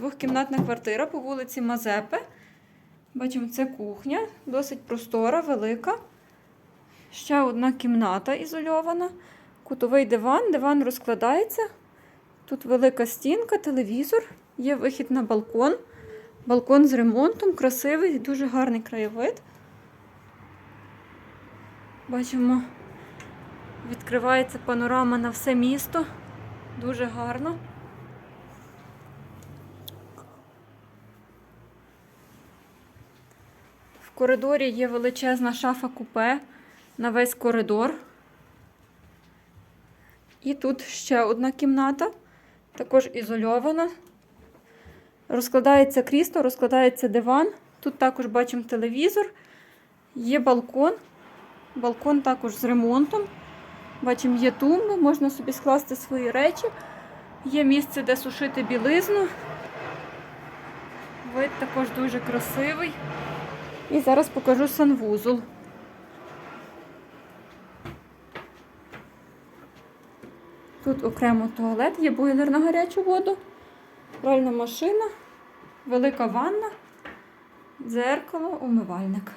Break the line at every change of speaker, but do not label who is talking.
Двохкімнатна квартира по вулиці Мазепи. Бачимо, це кухня, досить простора, велика. Ще одна кімната ізольована. Кутовий диван, диван розкладається. Тут велика стінка, телевізор, є вихід на балкон. Балкон з ремонтом, красивий, дуже гарний краєвид. Бачимо, відкривається панорама на все місто. Дуже гарно. Коридорі є величезна шафа купе на весь коридор. І тут ще одна кімната, також ізольована. Розкладається крісло, розкладається диван. Тут також бачимо телевізор, є балкон. Балкон також з ремонтом. Бачимо, є тумби, можна собі скласти свої речі. Є місце, де сушити білизну. Вид також дуже красивий. І зараз покажу санвузол. Тут окремо туалет, є бойлер на гарячу воду, пральна машина, велика ванна, дзеркало, умивальник.